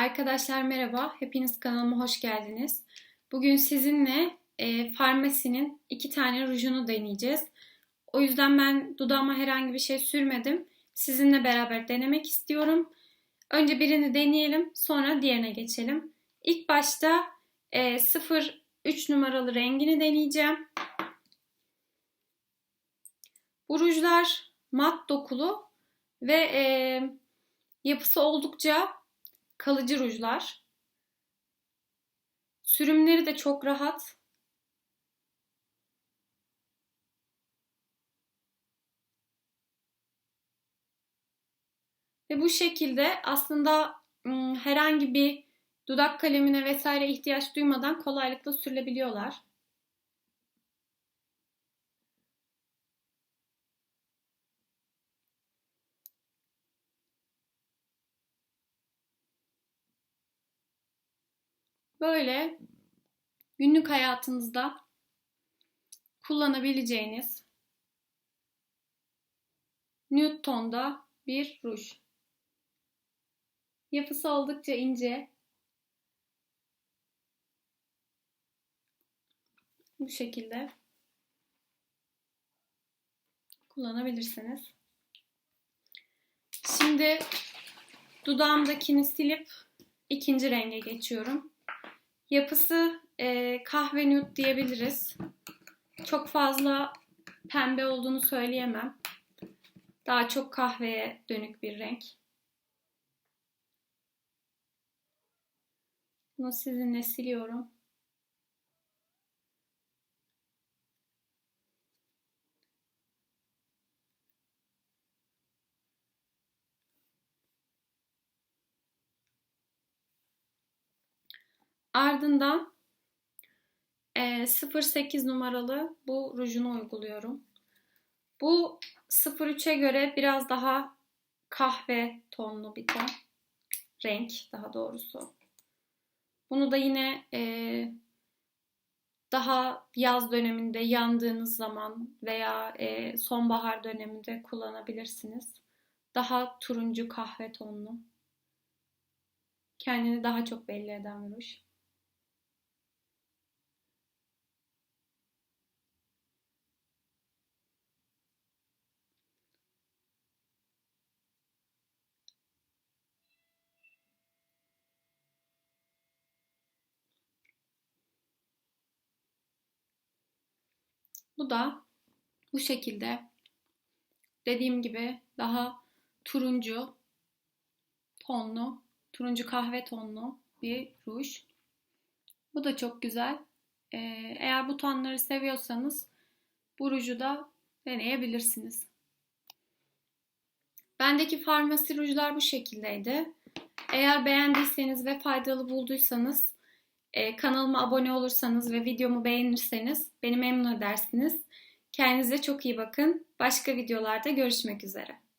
Arkadaşlar merhaba, hepiniz kanalıma hoş geldiniz. Bugün sizinle e, Farmasi'nin iki tane rujunu deneyeceğiz. O yüzden ben dudağıma herhangi bir şey sürmedim. Sizinle beraber denemek istiyorum. Önce birini deneyelim, sonra diğerine geçelim. İlk başta e, 03 numaralı rengini deneyeceğim. Bu rujlar mat dokulu ve e, yapısı oldukça kalıcı rujlar. Sürümleri de çok rahat. Ve bu şekilde aslında herhangi bir dudak kalemine vesaire ihtiyaç duymadan kolaylıkla sürülebiliyorlar. Böyle günlük hayatınızda kullanabileceğiniz nude tonda bir ruj. Yapısı oldukça ince. Bu şekilde kullanabilirsiniz. Şimdi dudağımdakini silip ikinci renge geçiyorum. Yapısı e, kahve nude diyebiliriz. Çok fazla pembe olduğunu söyleyemem. Daha çok kahveye dönük bir renk. Bunu sizinle siliyorum. Ardından e, 08 numaralı bu rujunu uyguluyorum. Bu 03'e göre biraz daha kahve tonlu bir ton. Renk daha doğrusu. Bunu da yine e, daha yaz döneminde yandığınız zaman veya e, sonbahar döneminde kullanabilirsiniz. Daha turuncu kahve tonlu. Kendini daha çok belli eden bir ruj. Bu da bu şekilde dediğim gibi daha turuncu tonlu, turuncu kahve tonlu bir ruj. Bu da çok güzel. Ee, eğer bu tonları seviyorsanız bu ruju da deneyebilirsiniz. Bendeki farmasi rujlar bu şekildeydi. Eğer beğendiyseniz ve faydalı bulduysanız e, kanalıma abone olursanız ve videomu beğenirseniz beni memnun edersiniz. Kendinize çok iyi bakın. Başka videolarda görüşmek üzere.